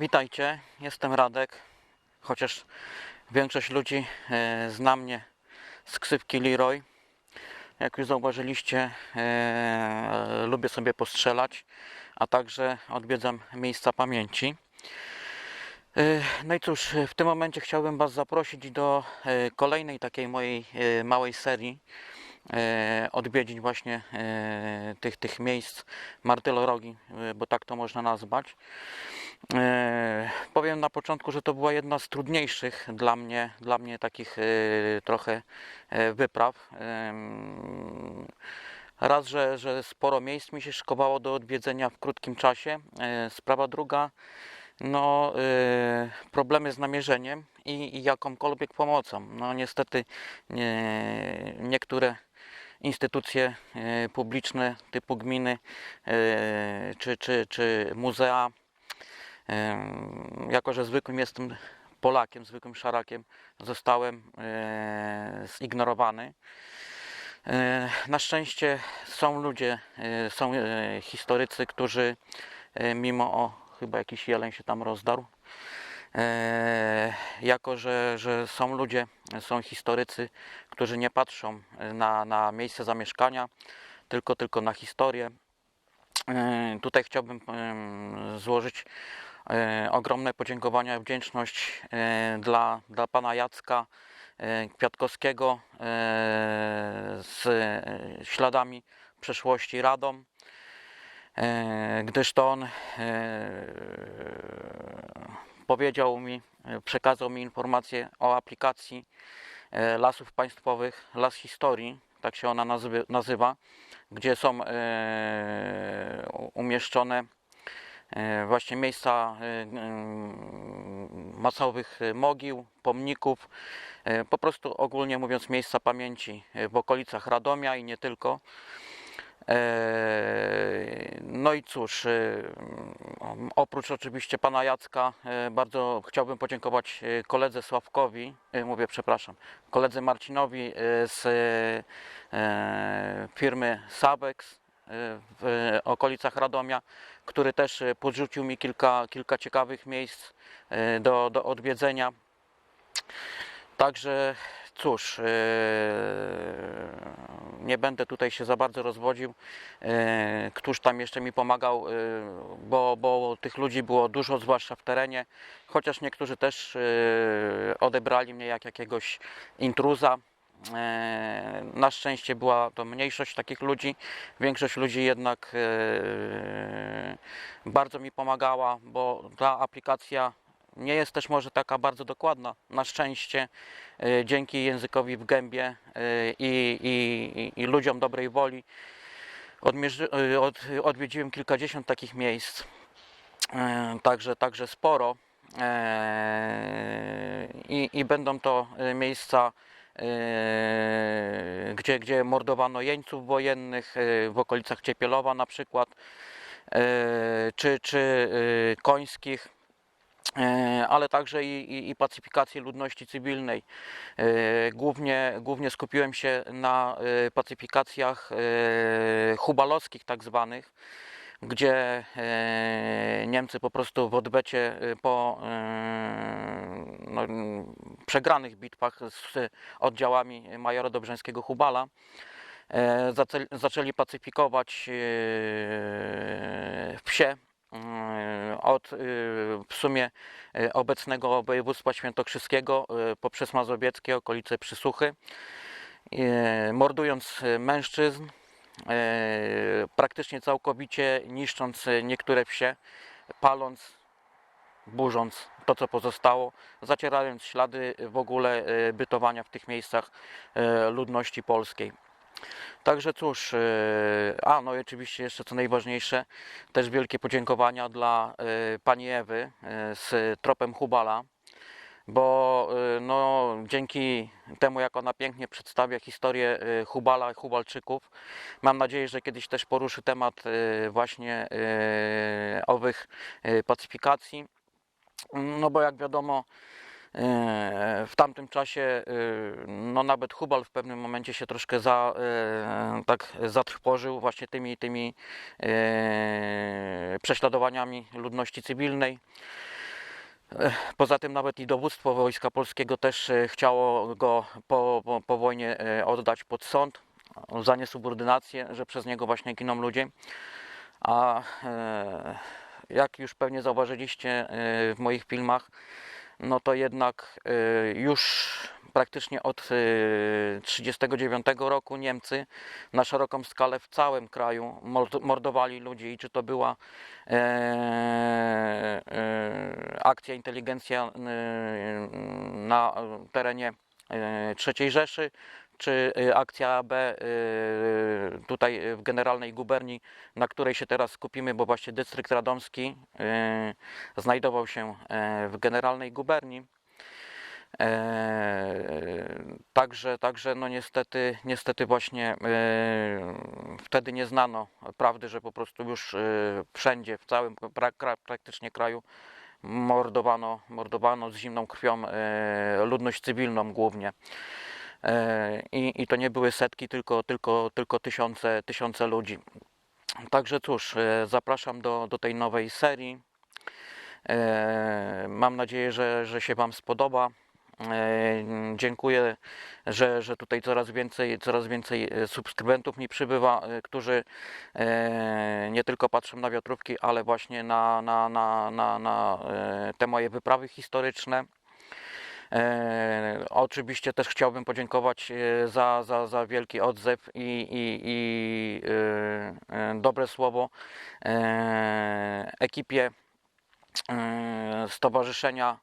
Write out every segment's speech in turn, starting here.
Witajcie, jestem Radek, chociaż większość ludzi e, zna mnie z ksywki Leroy. Jak już zauważyliście, e, lubię sobie postrzelać, a także odwiedzam miejsca pamięci. E, No i cóż, w tym momencie chciałbym Was zaprosić do kolejnej takiej mojej małej serii odwiedzin właśnie tych, tych miejsc Martylorogi, bo tak to można nazwać. E, powiem na początku, że to była jedna z trudniejszych dla mnie, dla mnie takich e, trochę e, wypraw. Raz, że, że sporo miejsc mi się szkowało do odwiedzenia w krótkim czasie. Sprawa druga, no, problemy z namierzeniem i, i jakąkolwiek pomocą. No niestety nie, niektóre instytucje publiczne typu gminy czy, czy, czy muzea Jako, że zwykłym jestem Polakiem, zwykłym szarakiem, zostałem e, zignorowany. E, Na szczęście są ludzie, e, są historycy, którzy mimo o chyba jakiś jeleń się tam rozdarł. Jako, że, że są ludzie, są historycy, którzy nie patrzą na, na miejsce zamieszkania, tylko, tylko na historię. Tutaj chciałbym złożyć ogromne podziękowania wdzięczność e, dla, dla pana Jacka e, Kwiatkowskiego e, z e, śladami przeszłości Radom, e, gdyż to on e, powiedział mi, e, przekazał mi informację o aplikacji e, Lasów Państwowych, Las Historii, tak się ona nazywa, gdzie są e, umieszczone e, właśnie miejsca e, mm, masowych e, mogił, pomników, e, po prostu ogólnie mówiąc miejsca pamięci e, w okolicach Radomia i nie tylko. E, No i cóż, e, oprócz oczywiście pana Jacka, e, bardzo chciałbym podziękować e, koledze Sławkowi, e, mówię przepraszam, koledze Marcinowi e, z e, firmy Sabex e, w okolicach Radomia, który też e, podrzucił mi kilka, kilka ciekawych miejsc e, do, do odwiedzenia. Także cóż, e, nie będę tutaj się za bardzo rozwodził. Któż tam jeszcze mi pomagał, bo, bo tych ludzi było dużo, zwłaszcza w terenie, chociaż niektórzy też odebrali mnie jak jakiegoś intruza. E, Na szczęście była to mniejszość takich ludzi. Większość ludzi jednak e, bardzo mi pomagała, bo ta aplikacja nie jest też może taka bardzo dokładna. Na szczęście e, dzięki językowi w gębie i, i, i ludziom dobrej woli odwiedziłem kilkadziesiąt takich miejsc. Także, także sporo. I, I będą to miejsca, gdzie, gdzie mordowano jeńców wojennych, e, w okolicach Ciepielowa na przykład, e, czy, czy e, końskich ale także i, i, i pacyfikacji ludności cywilnej. Głównie, głównie skupiłem się na pacyfikacjach hubalowskich tak zwanych, gdzie Niemcy po prostu w odwecie e, po no, przegranych bitwach z oddziałami majora Dobrzeńskiego Hubala e, zaczęli, pacyfikować e, wsie e, od e, w sumie obecnego województwa świętokrzyskiego poprzez mazowieckie okolice Przysuchy, mordując mężczyzn, praktycznie całkowicie niszcząc niektóre wsie, paląc, burząc to, co pozostało, zacierając ślady w ogóle e, bytowania w tych miejscach e, ludności polskiej. Także cóż, e, a no i oczywiście jeszcze co najważniejsze, też wielkie podziękowania dla pani Ewy z Tropem Hubala, bo no, dzięki temu, jak ona pięknie przedstawia historię Hubala i Hubalczyków, mam nadzieję, że kiedyś też poruszy temat właśnie owych pacyfikacji. No bo jak wiadomo, e, w tamtym czasie e, no nawet Hubal w pewnym momencie się troszkę za, e, tak zatrwożył właśnie tymi, tymi prześladowaniami ludności cywilnej. Poza tym nawet i dowództwo Wojska Polskiego też chciało go po, po, po wojnie oddać pod sąd za niesubordynację, że przez niego właśnie giną ludzie. A jak już pewnie zauważyliście e, w moich filmach, no to jednak e, już praktycznie od 1939 roku Niemcy na szeroką skalę w całym kraju mord- mordowali ludzi. I czy to była e, e, akcja inteligencja e, na terenie e, III Rzeszy, czy e, akcja B e, tutaj w Generalnej Guberni, na której się teraz skupimy, bo właśnie dystrykt radomski znajdował się w Generalnej Guberni. E, Także, także no niestety, niestety właśnie wtedy nie znano prawdy, że po prostu już wszędzie, w całym praktycznie kraju mordowano, mordowano z zimną krwią ludność cywilną głównie. E, I, I to nie były setki, tylko, tylko, tylko tysiące, tysiące ludzi. Także cóż, e, zapraszam do, do tej nowej serii. E, Mam nadzieję, że, że się Wam spodoba. Dziękuję, że, że tutaj coraz więcej, coraz więcej subskrybentów mi przybywa, którzy nie tylko patrzą na wiatrówki, ale właśnie na, na, na, na, na te moje wyprawy historyczne. E, oczywiście też chciałbym podziękować e, za, za, za wielki odzew i, i, i e, e, dobre słowo e, ekipie e, Stowarzyszenia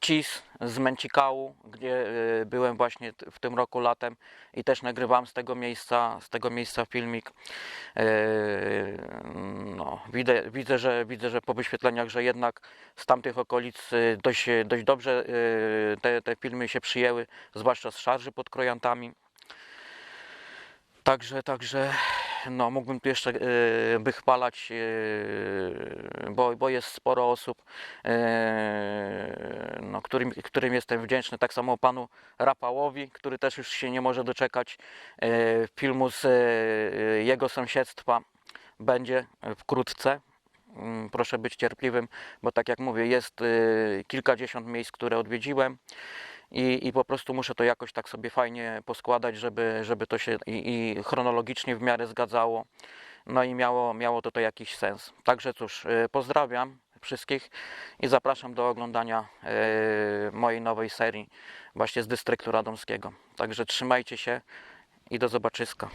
CIS z Męcikału, gdzie e, byłem właśnie w tym roku latem i też nagrywam z tego miejsca, z tego miejsca filmik. E, No, widzę, widzę, że, widzę, że po wyświetleniach, że jednak z tamtych okolic e, dość, dość dobrze e, te, te filmy się przyjęły, zwłaszcza z szarży pod Krojantami. Także, także no, mógłbym tu jeszcze e, wychwalać, e, bo, bo jest sporo osób, e, no, którym, którym jestem wdzięczny. Tak samo panu Rafałowi, który też już się nie może doczekać e, filmu z e, jego sąsiedztwa. Będzie wkrótce. Mm, Proszę być cierpliwym, bo tak jak mówię, jest e, kilkadziesiąt miejsc, które odwiedziłem i, i po prostu muszę to jakoś tak sobie fajnie poskładać, żeby, żeby to się i, i chronologicznie w miarę zgadzało. No i miało, miało to, to jakiś sens. Także cóż, e, pozdrawiam wszystkich i zapraszam do oglądania e, mojej nowej serii właśnie z dystryktu radomskiego. Także trzymajcie się i do zobaczyska.